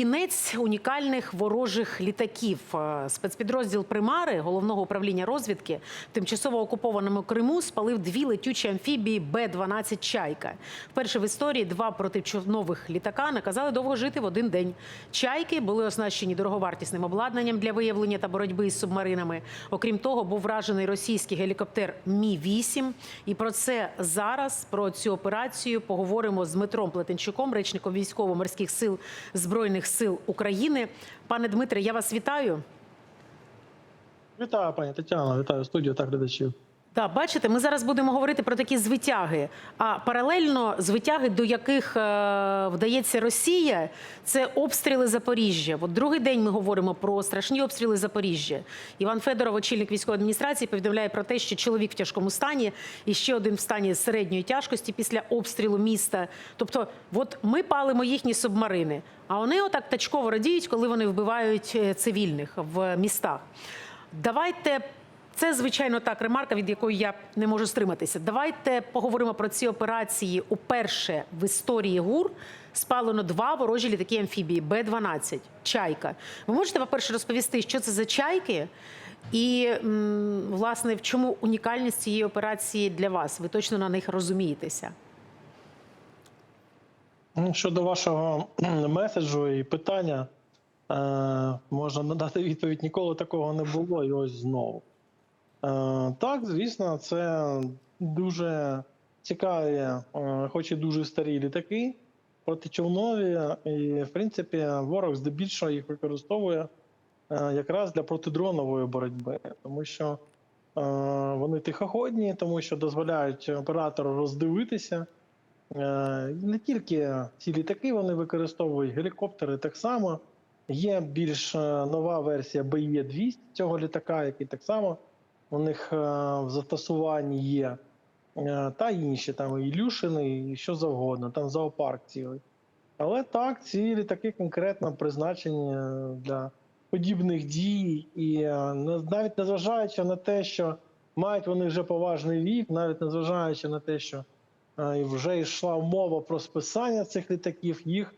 Кінець унікальних ворожих літаків. Е, Спецпідрозділ Примари головного управління розвідки в тимчасово окупованому Криму спалив дві летючі амфібії Б-12 Чайка. Вперше в історії два протичовнових літака наказали довго жити в один день. Чайки були оснащені дороговартісним обладнанням для виявлення та боротьби із субмаринами. Окрім того, був вражений російський гелікоптер Мі 8 І про це зараз про цю операцію поговоримо з Дмитром Плетенчуком, речником військово-морських сил збройних сил України. Пане Дмитре, я вас вітаю. Вітаю, пані Тетяно, вітаю студію та глядачів. Так, бачите, ми зараз будемо говорити про такі звитяги. А паралельно звитяги, до яких е, вдається Росія, це обстріли Запоріжжя. От другий день ми говоримо про страшні обстріли Запоріжжя. Іван Федоров, очільник військової адміністрації, повідомляє про те, що чоловік в тяжкому стані і ще один в стані середньої тяжкості після обстрілу міста. Тобто, от ми палимо їхні субмарини, а вони отак тачково радіють, коли вони вбивають е, цивільних в містах. Давайте це, звичайно, так, ремарка, від якої я не можу стриматися. Давайте поговоримо про ці операції. Уперше в історії ГУР спалено два ворожі літаки амфібії Б-12 Чайка. Ви можете, по-перше, розповісти, що це за чайки? І, власне, в чому унікальність цієї операції для вас? Ви точно на них розумієтеся? Ну, Щодо вашого меседжу і питання, е, можна надати відповідь: ніколи такого не було, і ось знову. Е, так, звісно, це дуже цікаві, е, хоч і дуже старі літаки, протичовнові, і, в принципі, ворог здебільшого їх використовує е, якраз для протидронової боротьби, тому що вони тихоходні, тому що дозволяють оператору роздивитися. Не тільки ці літаки вони використовують, гелікоптери так само. Є більш нова версія BE-200 цього літака, який так само у них е, в застосуванні є. Е, Та інші там і Ілюшини, і що завгодно, там зоопарк цілий. Але так, ці літаки конкретно призначені е, для подібних дій, і навіть незважаючи на те, що мають вони вже поважний вік, навіть незважаючи на те, що вже йшла мова про списання цих літаків, їх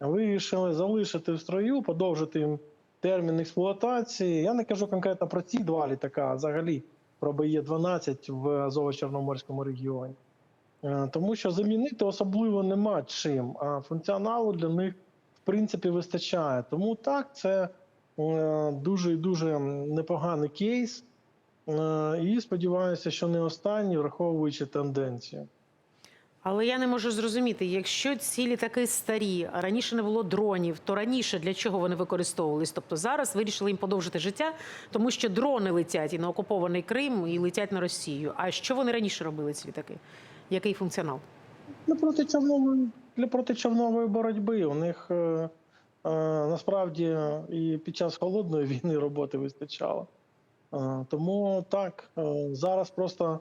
вирішили залишити в строю, подовжити їм термін експлуатації. Я не кажу конкретно про ці два літака, а взагалі про БЄ-12 в Азово-Чорноморському регіоні. Е, Тому що замінити особливо нема чим, а функціоналу для них в принципі вистачає. Тому так, це е, дуже і дуже непоганий кейс. Е, І сподіваюся, що не останній, враховуючи тенденцію. Але я не можу зрозуміти, якщо ці літаки старі, а раніше не було дронів, то раніше для чого вони використовувались? Тобто зараз вирішили їм подовжити життя, тому що дрони летять і на окупований Крим, і летять на Росію. А що вони раніше робили, ці літаки? Який функціонал? Для протичовнової, для протичовнової боротьби у них е, е, насправді і під час холодної війни роботи вистачало. Е, тому так, е, зараз просто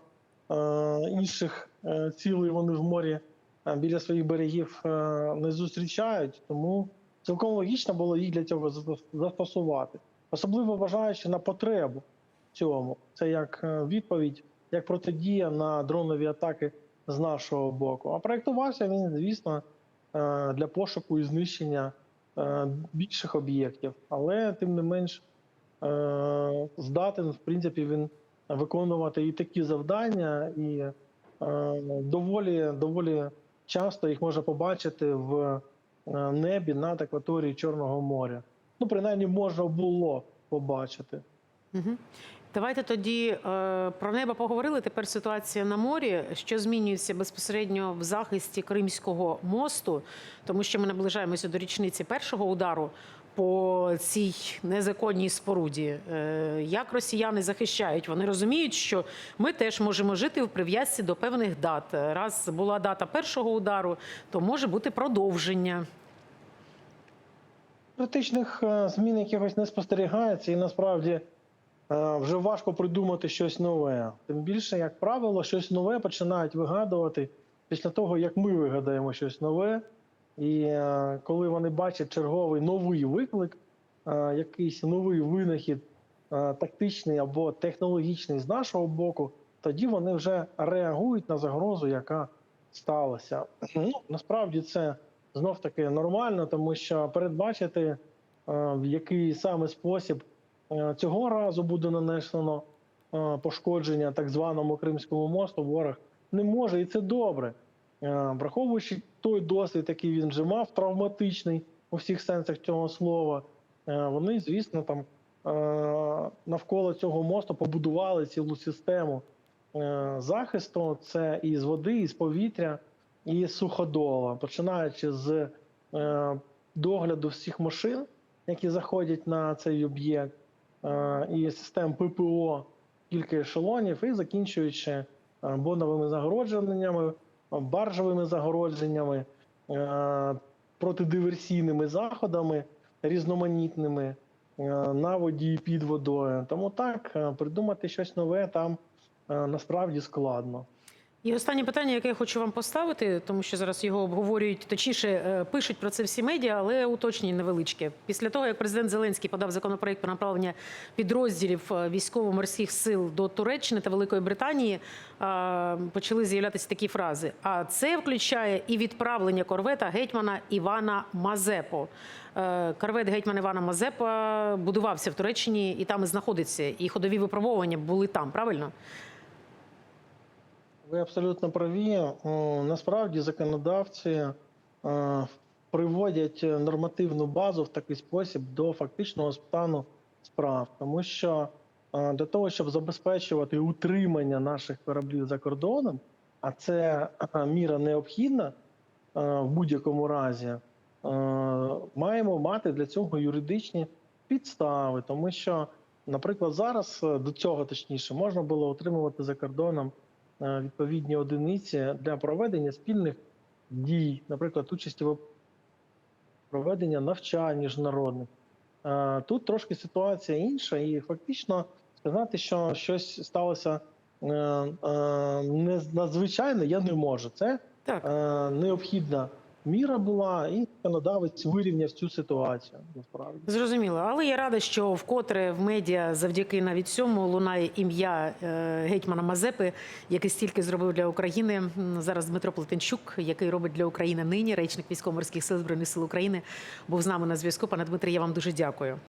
інших е, цілей вони в морі е, біля своїх берегів е, не зустрічають, тому цілком логічно було їх для цього застосувати, особливо вважаючи на потребу цьому. Це як е, відповідь, як протидія на дронові атаки з нашого боку. А проєктувався він, звісно, е, для пошуку і знищення е, більших об'єктів, але тим не менш е, здатен, в принципі, він виконувати і такі завдання, і е, доволі, доволі часто їх можна побачити в е, небі над акваторією Чорного моря. Ну, принаймні, можна було побачити. Угу. Давайте тоді е, про небо поговорили. Тепер ситуація на морі, що змінюється безпосередньо в захисті Кримського мосту, тому що ми наближаємося до річниці першого удару по цій незаконній споруді. Е, як росіяни захищають? Вони розуміють, що ми теж можемо жити в прив'язці до певних дат. Раз була дата першого удару, то може бути продовження. Критичних е, змін якихось не спостерігається, і насправді е, вже важко придумати щось нове. Тим більше, як правило, щось нове починають вигадувати після того, як ми вигадаємо щось нове. І е, коли вони бачать черговий новий виклик, е, якийсь новий винахід, е, тактичний або технологічний з нашого боку, тоді вони вже реагують на загрозу, яка сталося. Ну, насправді це знов таки нормально, тому що передбачити, в який саме спосіб цього разу буде нанесено пошкодження так званому Кримському мосту, ворог не може, і це добре. Е, Враховуючи той досвід, який він вже мав, травматичний у всіх сенсах цього слова, е, вони, звісно, там е, навколо цього мосту побудували цілу систему захисту. Це і з води, і з повітря, і з суходола, починаючи з догляду всіх машин, які заходять на цей об'єкт, і систем ППО, кілька ешелонів, і закінчуючи боновими загородженнями, баржовими загородженнями, е, протидиверсійними заходами різноманітними е, на воді і під водою. Тому так е, придумати щось нове там насправді складно. І останнє питання, яке я хочу вам поставити, тому що зараз його обговорюють, точніше е, пишуть про це всі медіа, але уточнення невеличке. Після того, як президент Зеленський подав законопроект про направлення підрозділів е, військово-морських сил до Туреччини та Великої Британії, е, почали з'являтися такі фрази. А це включає і відправлення корвета гетьмана Івана Мазепо. Корвет гетьман Івана Мазепа будувався в Туреччині і там і знаходиться. І ходові випробовування були там, правильно? Ви абсолютно праві. Насправді законодавці е, приводять нормативну базу в такий спосіб до фактичного стану справ, тому що е, для того, щоб забезпечувати утримання наших кораблів за кордоном, а це е, міра необхідна е, в будь-якому разі, е, маємо мати для цього юридичні підстави, тому що, наприклад, зараз е, до цього точніше можна було отримувати за кордоном е, відповідні одиниці для проведення спільних дій, наприклад, участі в проведення навчань міжнародних. Е, Тут трошки ситуація інша, і фактично сказати, що щось сталося е, е, не надзвичайне, я не можу. Це Так. е, необхідна міра була, і законодавець вирівняв цю ситуацію. Насправді. Зрозуміло, але я рада, що вкотре в медіа завдяки навіть цьому лунає ім'я е, гетьмана Мазепи, який стільки зробив для України. Зараз Дмитро Плетенчук, який робить для України нині, речник військово-морських сил збройних сил України, був з нами на зв'язку. Пане Дмитре, я вам дуже дякую.